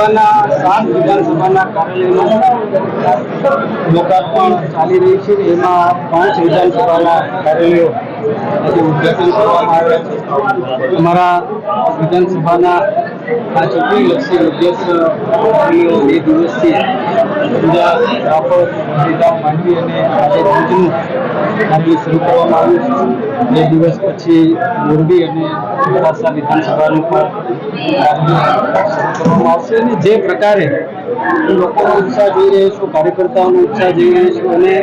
સાત વિધાનસભાના કાર્યાલયનું લોકાર્પણ ચાલી રહ્યું છે. એમાં પાંચ વિધાનસભાના કાર્યાલયો આજે ઉદ્ઘાટન કરવામાં આવ્યા છે. અમારા વિધાનસભાના આ ચૂંટણીલક્ષી ઉદ્દેશ બે દિવસથી બધા રાપર જિલ્લા માંડવી અને આજે ભુજનું કાર્ય શરૂ કરવામાં આવ્યું છે. બે દિવસ પછી મોરબી અને મોડાસા વિધાનસભાનું પણ કાર્ય કરવામાં આવશે અને જે પ્રકારે લોકોનો ઉત્સાહ જોઈ રહ્યો છું, કાર્યકર્તાઓનો ઉત્સાહ જોઈ રહ્યો છું અને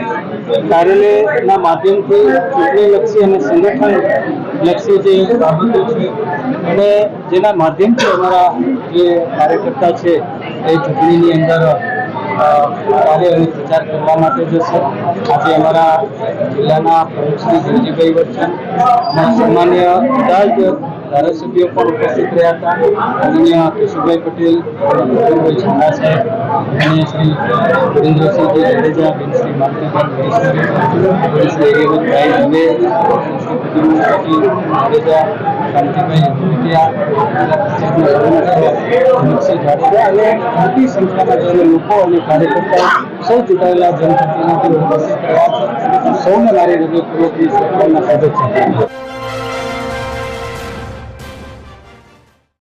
કાર્યાલયના માધ્યમથી ચૂંટણીલક્ષી અને સંગઠનલક્ષી જે બાબતો છે અને જેના માધ્યમથી અમારા જે કાર્યકર્તા છે એ ચૂંટણીની અંદર કાર્ય અને પ્રચાર કરવા માટે જશે આજે અમારા જિલ્લાના પ્રમુખ શ્રી ધીરજીભાઈ વચ્ચે સામાન્ય બધા જ ધારાસભ્યો પણ ઉપસ્થિત રહ્યા હતા. માનનીય કેશુભાઈ પટેલ ભૂપેન્દ્રભાઈ છાંડા સાહેબ અને શ્રી વિરેન્દ્રસિંહજી જાડેજા, બેન શ્રી માલતીબેન શ્રી હેમંતભાઈ દવે શ્રી પ્રદ્યુમ્નસિંહ જાડેજા અને મોટી સંખ્યામાં જઈને લોકો અને કાર્યકર્તાઓ સૌ ચૂંટાયેલા જનપ્રતિનિધિઓ ઉપસ્થિત રહ્યા છે સૌને મારી હૃદયપૂર્વકની શુભકામના સ્વાગત છે